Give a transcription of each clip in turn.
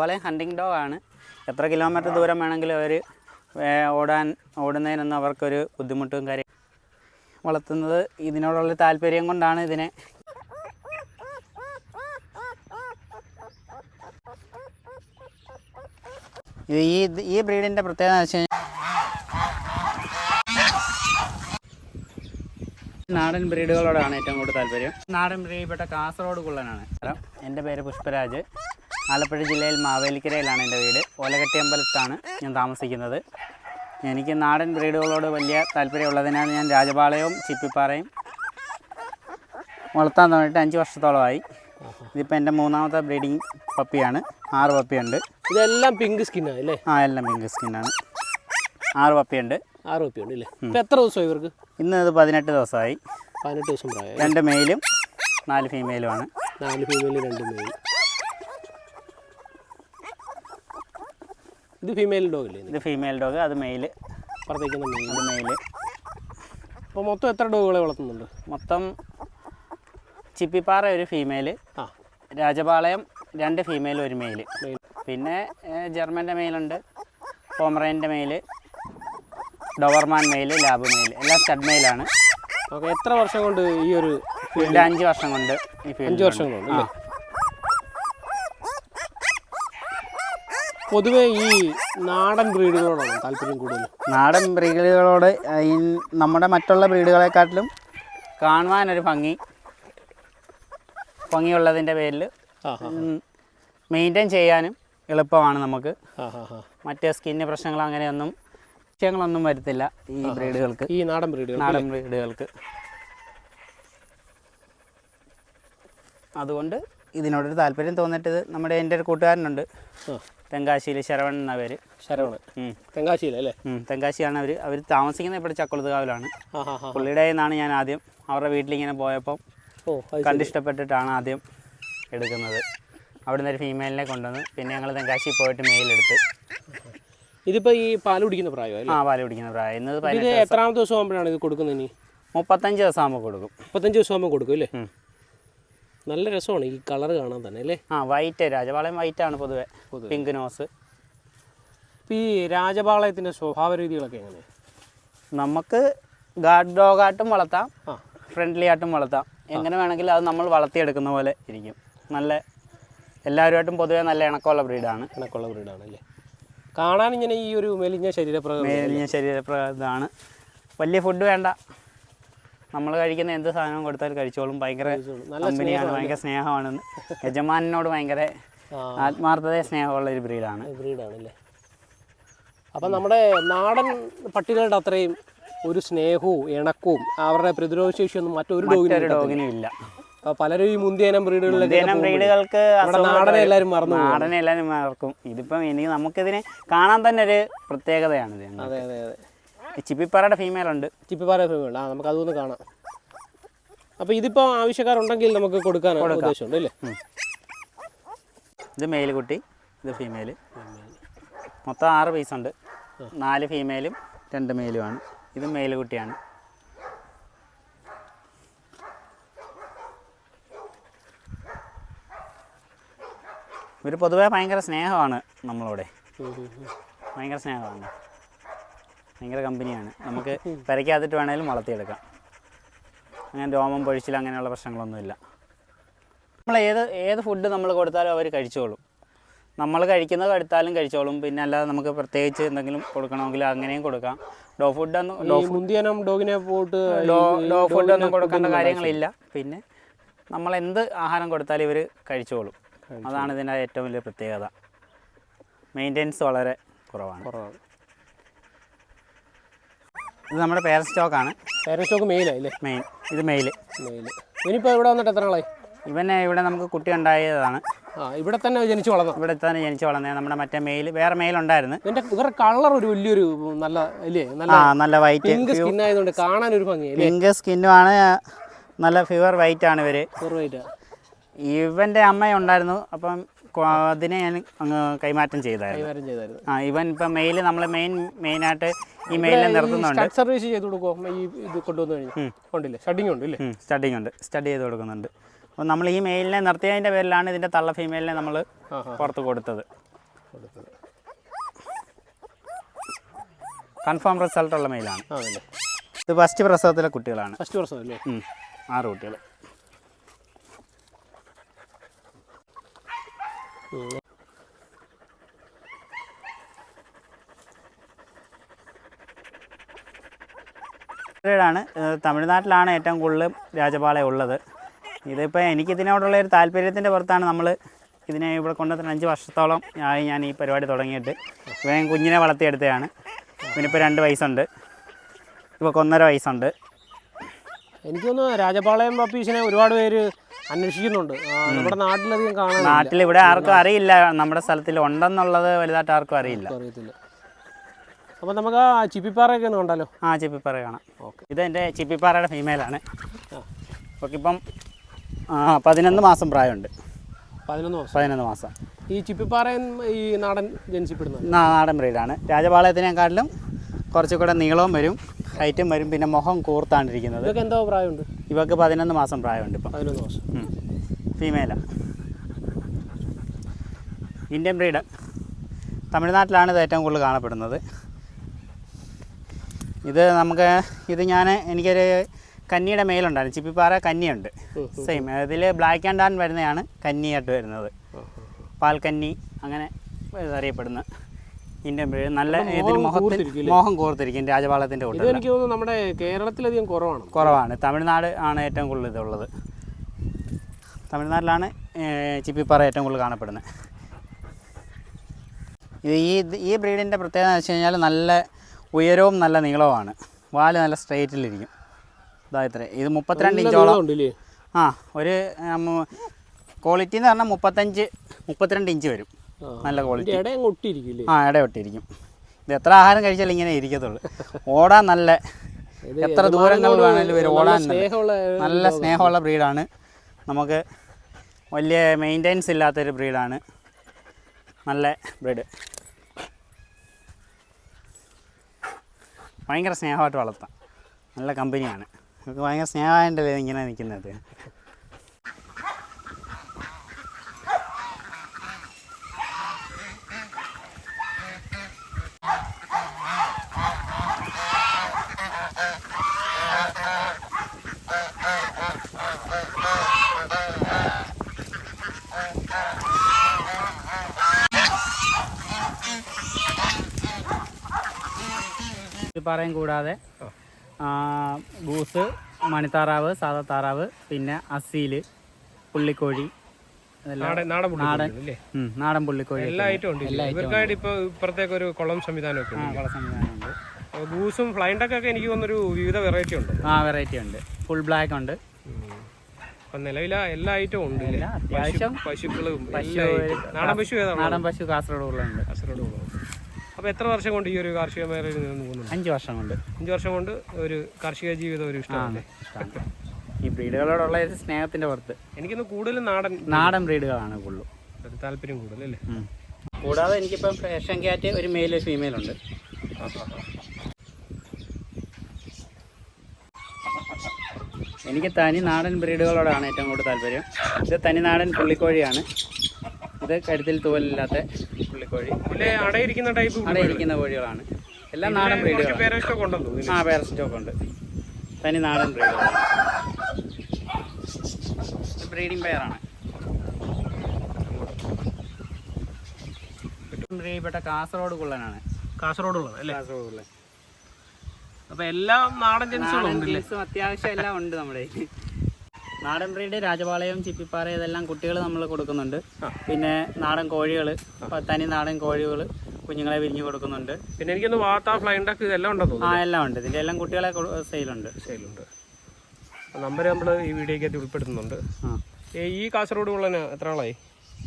അതുപോലെ hunting dog ആണ്. എത്ര കിലോമീറ്റർ ദൂരം വേണമെങ്കിലും അവർ ഓടാൻ ഓടുന്നതിനൊന്നും അവർക്കൊരു ബുദ്ധിമുട്ടും കാര്യം വളർത്തുന്നത് ഇതിനോടുള്ള താല്പര്യം കൊണ്ടാണ് ഇതിനെ ഈ ഈ ബ്രീഡിന്റെ പ്രത്യേകത എന്ന് വെച്ച് കഴിഞ്ഞാൽ നാടൻ ബ്രീഡുകളോടാണ് ഏറ്റവും കൂടുതൽ താല്പര്യം. നാടൻ ബ്രീഡിൽപ്പെട്ട കാസർഗോഡ് കുള്ളനാണ്. എന്റെ പേര് പുഷ്പരാജ്. ആലപ്പുഴ ജില്ലയിൽ മാവേലിക്കരയിലാണ് എന്റെ വീട്. ഓലകട്ടി അമ്പലത്താണ് ഞാൻ താമസിക്കുന്നത്. എനിക്ക് നാടൻ ബ്രീഡുകളോട് വലിയ താല്പര്യമുള്ളതിനാൽ ഞാൻ രാജപാളയവും ചിപ്പിപ്പാറയും വളർത്താൻ തുടങ്ങിയിട്ട് അഞ്ച് വർഷത്തോളമായി. ഇതിപ്പോൾ എന്റെ മൂന്നാമത്തെ ബ്രീഡിങ് പപ്പിയാണ്. ആറ് പപ്പിയുണ്ട്. ഇതെല്ലാം പിങ്ക് സ്കിന്നാണ് അല്ലേ? ആ എല്ലാം പിങ്ക് സ്കിന്നാണ് ആറ് പപ്പിയുണ്ട്. ആറ് പപ്പിയുണ്ട് അല്ലേ? ഇപ്പോൾ എത്ര ദിവസമായി ഇവർക്ക്? ഇന്ന് ഇത് പതിനെട്ട് ദിവസമായി. പതിനെട്ട് ദിവസം പ്രായം രണ്ട് മെയിലും നാല് ഫീമെയിലും ആണ്. നാല് ഫീമെയിലും രണ്ട് മെയിൽ ഇത് ഫീമെയിൽ ഡോഗ് അല്ലേ ഇത്? ഫീമെയിൽ ഡോഗ് അത് മെയിൽ പുറത്തേക്കുന്ന മെയിൽ അത് മെയിൽ അപ്പോൾ മൊത്തം എത്ര ഡോഗുകളെ വളർത്തുന്നുണ്ട്? മൊത്തം ചിപ്പിപ്പാറ ഒരു ഫീമെയിൽ ആ. രാജപാളയം രണ്ട് ഫീമെയിൽ ഒരു മെയിൽ പിന്നെ ജർമ്മന്റെ മെയിലുണ്ട് പോമറേന്റെ male doberman male lab male എല്ലാം സ്റ്റഡ് മെയിലാണ് ഓക്കെ എത്ര വർഷം കൊണ്ട് ഈ ഒരു ഫീൽഡ് അഞ്ച് വർഷം കൊണ്ട് ഈ ഫീൽഡ് അഞ്ച് വർഷം കൊണ്ട് പൊതുവേ ഈ നാടൻ ബ്രീഡുകളോടാണ് താല്പര്യം കൂടുതൽ? നാടൻ ബ്രീഡുകളോട് ഈ നമ്മുടെ മറ്റുള്ള ബ്രീഡുകളെക്കാട്ടിലും കാണുവാനൊരു ഭംഗി ഭംഗിയുള്ളതിന്റെ പേരിൽ മെയിന്റെയിൻ ചെയ്യാനും എളുപ്പമാണ് നമുക്ക്. മറ്റേ സ്കിന്നിന് പ്രശ്നങ്ങൾ അങ്ങനെയൊന്നും വിഷയങ്ങളൊന്നും വരുത്തില്ല ഈ ബ്രീഡുകൾക്ക്. ഈ നാടൻ ബ്രീഡുകൾ നാടൻ ബ്രീഡുകൾക്ക്. അതുകൊണ്ട് ഇതിനോടൊരു താല്പര്യം തോന്നിട്ടത് നമ്മുടെ എന്റെ ഒരു കൂട്ടുകാരനുണ്ട്. തെങ്കാശിയിൽ ശരവൺ എന്ന പേര്. ശരവൺ. തെങ്കാശിയിലല്ലേ തെങ്കാശിയാണ് അവർ അവർ താമസിക്കുന്നത് ഇവിടെ ചക്കുളത്തുകാവിലാണ്. പുള്ളിയുടെ നിന്നാണ് ഞാൻ ആദ്യം അവരുടെ വീട്ടിലിങ്ങനെ പോയപ്പം കണ്ടിഷ്ടപ്പെട്ടിട്ടാണ് ആദ്യം എടുക്കുന്നത്. അവിടുന്ന് ഒരു ഫീമെയിലിനെ കൊണ്ടുവന്ന് പിന്നെ ഞങ്ങൾ തെങ്കാശി പോയിട്ട് മെയിലെടുത്ത് ഇതിപ്പോൾ ഈ പാൽ കുടിക്കുന്ന പ്രായം ആ പാൽ കുടിക്കുന്ന പ്രായം. ഇത് എത്രാമത്തെ ദിവസം ആകുമ്പോഴാണ് ഇത് കൊടുക്കുന്നത് ഇനി? മുപ്പത്തഞ്ച് ദിവസം ആകുമ്പോൾ കൊടുക്കും. മുപ്പത്തഞ്ച് ദിവസം ആകുമ്പോൾ കൊടുക്കും അല്ലേ. നല്ല രസമാണ് ഈ കളർ കാണാൻ തന്നെ അല്ലേ? ആ വൈറ്റ് രാജപാളയം വൈറ്റ് ആണ് പൊതുവെ. പിങ്ക് നോസ് ഈ രാജപാളയത്തിന്റെ സ്വഭാവ രീതികളൊക്കെ എങ്ങനെ നമുക്ക് ഗാർഡ് ഡോഗായിട്ടും വളർത്താം ഫ്രണ്ട്ലി ആയിട്ടും വളർത്താം. എങ്ങനെ വേണമെങ്കിലും അത് നമ്മൾ വളർത്തിയെടുക്കുന്ന പോലെ ഇരിക്കും. നല്ല എല്ലാവരുമായിട്ടും പൊതുവെ നല്ല ഇണക്കമുള്ള ബ്രീഡാണ് ഇണക്കമുള്ള ബ്രീഡാണ് അല്ലേ? കാണാൻ ഇങ്ങനെ ഈ ഒരു മെലിഞ്ഞ ശരീരപ്രകൃതി മെലിഞ്ഞ ശരീരപ്രകൃതമാണ് വലിയ ഫുഡ് വേണ്ട. നമ്മൾ കഴിക്കുന്ന എന്ത് സാധനവും കൊടുത്താൽ കഴിച്ചോളും. ഭയങ്കര കമ്പനിയാണ് ഭയങ്കര സ്നേഹമാണ് യജമാനോട് ഭയങ്കര ആത്മാർത്ഥത സ്നേഹമുള്ള ഒരു ബ്രീഡാണ്. അപ്പൊ നമ്മുടെ നാടൻ പട്ടികളുടെ അത്രയും ഒരു സ്നേഹവും ഇണക്കവും അവരുടെ പ്രതിരോധ ശേഷിയൊന്നും മറ്റൊരു ഡോഗിനും ഡോഗിനും ഇല്ല. അപ്പോൾ പലരും ഈ മുന്തിയനം ബ്രീഡുകളിലൊക്കെ ബ്രീഡുകൾക്ക് നാടനെ വരും. എല്ലാവരും മറന്നു നാടനെ എല്ലാവരും മറക്കും. ഇതിപ്പം എനിക്ക് നമുക്കിതിനെ കാണാൻ തന്നെ ഒരു പ്രത്യേകതയാണ് അതെ അതെ അതെ. ചിപ്പിപ്പാറയുടെ ഫീമെയിൽ ഉണ്ട് ചിപ്പിപ്പാറ ഫീമെയിൽ ആ നമുക്ക് അതൊന്ന് കാണാം. അപ്പോൾ ഇതിപ്പോൾ ആവശ്യക്കാരുണ്ടെങ്കിൽ നമുക്ക് കൊടുക്കാൻ ഉദ്ദേശമുണ്ട് അല്ലേ? ഇത് മെയിൽ കുട്ടി ഇത് ഫീമെയിൽ മൊത്തം ആറ് പീസ് ഉണ്ട്. നാല് ഫീമെയിലും രണ്ട് മെയിലുമാണ് ഇത് മെയിൽ കുട്ടിയാണ്. ഇവർ പൊതുവേ ഭയങ്കര സ്നേഹമാണ് നമ്മളോടെ. ഭയങ്കര സ്നേഹമാണ്. ഭയങ്കര കമ്പനിയാണ്. നമുക്ക് പെരയ്ക്കകത്തിട്ട് വേണേലും വളർത്തിയെടുക്കാം. അങ്ങനെ രോമം പൊഴിച്ചിൽ അങ്ങനെയുള്ള പ്രശ്നങ്ങളൊന്നുമില്ല. നമ്മൾ ഏത് ഏത് ഫുഡ് നമ്മൾ കൊടുത്താലും അവർ കഴിച്ചോളും. നമ്മൾ കഴിക്കുന്നത് എടുത്താലും കഴിച്ചോളും. പിന്നെ അല്ലാതെ നമുക്ക് പ്രത്യേകിച്ച് എന്തെങ്കിലും കൊടുക്കണമെങ്കിൽ അങ്ങനെയും കൊടുക്കാം. ഡോ ഫുഡ് ഒന്നും ഡോഗിനെ പോയിട്ട് ഡോ ഡോ ഫുഡ് ഒന്നും കൊടുക്കേണ്ട കാര്യങ്ങളില്ല. പിന്നെ നമ്മൾ എന്ത് ആഹാരം കൊടുത്താലും ഇവർ കഴിച്ചോളും. അതാണ് ഇതിന്റെ ഏറ്റവും വലിയ പ്രത്യേകത. മെയിന്റെനൻസ് വളരെ കുറവാണ്. കുറവാണ്. ഇത് നമ്മുടെ പേരൻ സ്റ്റോക്കാണ് പേരൻ സ്റ്റോക്ക് മെയിലല്ലേ മെയിൻ ഇത് മെയിൽ മെയിൽ ഇനിയിപ്പോൾ ഇവിടെ വന്നിട്ട് എത്ര നാളായി ഇവനെ ഇവിടെ നമുക്ക് കുട്ടി ഉണ്ടായതാണ്. ആ ഇവിടെ തന്നെ ജനിച്ചു വളർന്നു ഇവിടെ തന്നെ ജനിച്ചു വളർന്നത് നമ്മുടെ മറ്റേ മെയിൽ വേറെ മെയിൽ ഉണ്ടായിരുന്നു. ഇതിന്റെ ഇവരുടെ കളർ ഒരു വലിയൊരു നല്ല അല്ലേ നല്ല ആ നല്ല വൈറ്റ് പിങ്ക് സ്കിൻ ആയതുകൊണ്ട് കാണാൻ ഒരു ഭംഗി പിങ്ക് സ്കിന്നുമാണ് നല്ല ഫ്യൂവർ വൈറ്റ് ആണ് ഇവർ. ഇവന്റെ അമ്മ ഉണ്ടായിരുന്നു. അപ്പം അതിനെ ഞാൻ അങ്ങ് കൈമാറ്റം ചെയ്തായിരുന്നു. ആ ഇവൻ ഇപ്പം മെയിൽ നമ്മൾ മെയിൻ മെയിനായിട്ട് ഈ മെയിലിനെ നിർത്തുന്നുണ്ട്. സർവീസ് ചെയ്ത് കൊടുക്കുമോ ഈ ഇത് കൊണ്ടുവന്നു കഴിഞ്ഞാൽ ഉണ്ടല്ലേ? സ്റ്റഡിങ് ഉണ്ട് ഇല്ലേ സ്റ്റഡിങ് ഉണ്ട്. സ്റ്റഡി ചെയ്ത് കൊടുക്കുന്നുണ്ട്. അപ്പോൾ നമ്മൾ ഈ മെയിലിനെ നിർത്തിയതിന്റെ പേരിലാണ് ഇതിന്റെ തള്ള ഫീമെയിലിനെ നമ്മൾ പുറത്ത് കൊടുത്തത്. കൺഫേം റിസൾട്ട് ഉള്ള മെയിലാണ്. ഇത് ഫസ്റ്റ് പ്രസവത്തിലെ കുട്ടികളാണ്. ഫസ്റ്റ് പ്രസവം അല്ലേ? ആറ് കുട്ടികൾ ാണ്. തമിഴ്നാട്ടിലാണ് ഏറ്റവും കൂടുതൽ രാജപാല ഉള്ളത്. ഇതിപ്പോൾ എനിക്കിതിനോടുള്ള ഒരു താല്പര്യത്തിന്റെ പുറത്താണ് നമ്മൾ ഇതിനെ ഇവിടെ കൊണ്ടുവന്ന അഞ്ച് വർഷത്തോളം ആയി ഞാൻ ഈ പരിപാടി തുടങ്ങിയിട്ട്. വേഗം കുഞ്ഞിനെ വളർത്തിയെടുത്തതാണ്. ഇവനിപ്പോൾ രണ്ട് വയസ്സുണ്ട്. ഇപ്പോൾ ഒന്നര വയസ്സുണ്ട്. എനിക്ക് തോന്നുന്നു രാജപാളയം പപ്പീസിനെ ഒരുപാട് പേര് അന്വേഷിക്കുന്നുണ്ട്. നമ്മുടെ നാട്ടിലധികം കാണാൻ നാട്ടിൽ ഇവിടെ ആർക്കും അറിയില്ല. നമ്മുടെ സ്ഥലത്തിൽ ഉണ്ടെന്നുള്ളത് വലുതായിട്ട് ആർക്കും അറിയില്ല. അറിയത്തില്ല. അപ്പോൾ നമുക്ക് ആ ചിപ്പിപ്പാറയൊക്കെ ഒന്ന് കണ്ടാലോ? ആ ചിപ്പിപ്പാറ കാണാം. ഓക്കെ. ഇത് എന്റെ ചിപ്പിപ്പാറയുടെ ഫീമെയിലാണ് ഓക്കെ ഇപ്പം ആ, പതിനൊന്ന് മാസം പ്രായമുണ്ട്. പതിനൊന്ന് മാസം. പതിനൊന്ന് മാസം. ഈ ചിപ്പിപ്പാറയും ഈ നാടൻ ജനിച്ചിപ്പെടുന്ന നാടൻ ബ്രീഡാണ്. രാജപാളയത്തിനെക്കാട്ടിലും കുറച്ചുകൂടെ നീളവും വരും ഹൈറ്റും വരും പിന്നെ മുഖം കൂർത്താണ്ടിരിക്കുന്നത്. ഇതൊക്കെ എന്തോ പ്രായമുണ്ട്? ഇവക്ക് പതിനൊന്ന് മാസം പ്രായമുണ്ട് ഇപ്പം. പതിനൊന്ന് മാസം. ഫീമെയിലാണ് ഇന്ത്യൻ ബ്രീഡ്. തമിഴ്നാട്ടിലാണ് ഇത് ഏറ്റവും കൂടുതൽ കാണപ്പെടുന്നത്. ഇത് നമുക്ക് ഇത് ഞാൻ എനിക്കൊരു കന്നിയുടെ മേലുണ്ടായിരുന്നു. ചിപ്പിപ്പാറ കന്നിയുണ്ട്. സെയിം ഇതിൽ ബ്ലാക്ക് ആൻഡ് ആൻ വരുന്നതാണ് കന്നിയായിട്ട് വരുന്നത്. പാൽക്കന്നി അങ്ങനെ അറിയപ്പെടുന്ന ഇന്ത്യൻ ബ്രീഡ് നല്ല ഇതിൽ മുഖത്തിൽ കൂർത്തിരിക്കും മോഹം കോർത്തിരിക്കും രാജപാളത്തിന്റെ എനിക്ക് തോന്നുന്നു നമ്മുടെ കേരളത്തിലധികം കുറവാണ്. കുറവാണ്. തമിഴ്നാട് ആണ് ഏറ്റവും കൂടുതൽ ഇതുള്ളത്. തമിഴ്നാട്ടിലാണ് ചിപ്പിപ്പാറ ഏറ്റവും കൂടുതൽ കാണപ്പെടുന്നത്. ഇത് ഈ ഈ ബ്രീഡിന്റെ പ്രത്യേകത എന്ന് വെച്ച് കഴിഞ്ഞാൽ നല്ല ഉയരവും നല്ല നീളവുമാണ്. വാൽ നല്ല സ്ട്രെയിറ്റിലിരിക്കും ഇതാ ഇത്ര. ഇത് മുപ്പത്തിരണ്ട് ഇഞ്ചോളം. ആ ഒരു ക്വാളിറ്റി എന്ന് പറഞ്ഞാൽ മുപ്പത്തഞ്ച് മുപ്പത്തിരണ്ട് ഇഞ്ച് വരും. നല്ല ക്വാളിറ്റി ഇട ഒട്ടിയിരിക്കും ആ ഇത് എത്ര ആഹാരം കഴിച്ചാലും ഇങ്ങനെ ഇരിക്കത്തുള്ളൂ. ഓടാൻ നല്ല എത്ര ദൂരങ്ങൾ വേണമെങ്കിലും വരും ഓടാൻ നല്ല സ്നേഹമുള്ള ബ്രീഡാണ്. നമുക്ക് വലിയ മെയിന്റെനൻസ് ഇല്ലാത്തൊരു ബ്രീഡാണ്. നല്ല ബ്രീഡ്. ഭയങ്കര സ്നേഹമായിട്ട് വളർത്താം. നല്ല കമ്പനിയാണ്. നമുക്ക് ഭയങ്കര സ്നേഹമായിട്ടല്ലേ ഇങ്ങനെ നിൽക്കുന്നത്? ഇത് പറയും കൂടാതെ ഗൂസ് മണിത്താറാവ് സാധാ താറാവ് പിന്നെ അസീൽ പുള്ളിക്കോഴി നാടൻ പുള്ളിക്കോഴി എല്ലാ ഉണ്ട്? ഇവർക്കായിട്ട് ഇപ്പോൾ ഇപ്പുറത്തേക്ക് ഒരു കുളം സംവിധാനമൊക്കെ കുള സംവിധാനമുണ്ട് ഗൂസും എനിക്ക് തോന്നുന്നൊരു വിവിധ വെറൈറ്റി ഉണ്ട്. ആ വെറൈറ്റി ഉണ്ട്. ഫുൾ ബ്ലാക്ക് ഉണ്ട്. അപ്പം നിലവിൽ എല്ലാ ഐറ്റവും ഉണ്ട് ഇല്ലേ? എല്ലാം അത്യാവശ്യം പശുക്കളും പശു നാടൻ പശു ഏതാണ് നാടൻ പശു കാസർഗോഡ് കാസർഗോഡ് അപ്പോൾ എത്ര വർഷം കൊണ്ട് ഈ ഒരു കാർഷിക മേഖലയിൽ നിന്ന് പോകുന്നു അഞ്ച് വർഷം കൊണ്ട്. അഞ്ച് വർഷം കൊണ്ട് ഒരു കാർഷിക ജീവിതം ഒരു ഇഷ്ടമാണ് ഇഷ്ടമാണ്. ഈ ബ്രീഡുകളോടുള്ള ഒരു സ്നേഹത്തിന്റെ പുറത്ത്. എനിക്കിന്ന് കൂടുതലും നാടൻ നാടൻ ബ്രീഡുകളാണ് കൂടുതലും. ഒരു താല്പര്യം കൂടുതൽ അല്ലേ? കൂടാതെ എനിക്കിപ്പം ഏഷ്യൻ ക്യാറ്റ് ഒരു മെയിൽ ഒരു ഫീമെയിൽ ഉണ്ട്. എനിക്ക് തനി നാടൻ ബ്രീഡുകളോടാണ് ഏറ്റവും കൂടുതൽ താല്പര്യം. ഇത് തനി നാടൻ പുള്ളിക്കോഴിയാണ്. ഇത് കരുത്തിൽ തൂവലില്ലാത്ത പുള്ളിക്കോഴി. അടയിരിക്കുന്ന ടൈപ്പ് അടയിരിക്കുന്ന കോഴികളാണ്. എല്ലാം നാടൻ ബ്രീഡുകളാണ്. ആ പേര സ്റ്റോക്ക് ഉണ്ട്. തനി നാടൻ ബ്രീഡുകളാണ്. ബ്രീഡിംഗ് പെയറാണ്. ബ്രീഡിൽപ്പെട്ട കാസർഗോഡ് കുള്ളനാണ്. കാസർഗോഡുള്ളത് അല്ലേ? കാസർഗോഡ് കുള്ളൻ. അപ്പോൾ എല്ലാം നാടൻ നാടൻ അത്യാവശ്യം എല്ലാം ഉണ്ട് നമ്മുടെ. നാടൻ ബ്രീഡ് രാജപാളയം ചിപ്പിപ്പാറ ഇതെല്ലാം കുട്ടികൾ നമ്മൾ കൊടുക്കുന്നുണ്ട്. പിന്നെ നാടൻ കോഴികൾ തനി നാടൻ കോഴികൾ കുഞ്ഞുങ്ങളെ വിരിഞ്ഞു കൊടുക്കുന്നുണ്ട്. പിന്നെ എനിക്കൊന്ന് വാത്ത ഫ്ലൈൻഡക്ക് ഇതെല്ലാം ഉണ്ടോ ആ എല്ലാം ഉണ്ട്. ഇതിന്റെ എല്ലാം കുട്ടികളെ സെയിലുണ്ട്. സെയിലുണ്ട്. നമ്പർ നമ്മൾ ഈ വീഡിയോക്കകത്ത് ഉൾപ്പെടുത്തുന്നുണ്ട്. ഈ കാസർഗോഡ് ഉള്ളതിന് എത്ര ആളായി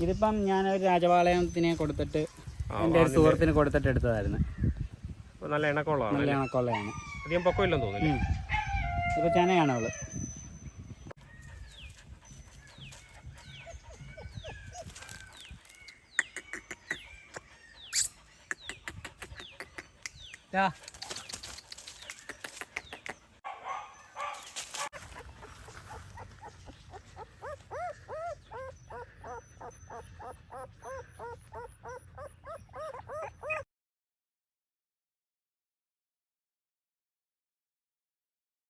ഇതിപ്പം ഞാൻ ഒരു രാജപാളയത്തിനെ കൊടുത്തിട്ട് എന്റെ ഒരു സുഹൃത്തിന് കൊടുത്തിട്ട് എടുത്തതായിരുന്നു. നല്ല ഇണക്കോളാണ് നല്ല ഇണക്കോളാണ് അധികം പൊക്കമില്ലെന്ന് തോന്നുന്നു ഇപ്പോൾ ചെനയാണ് അവൾ. Ja.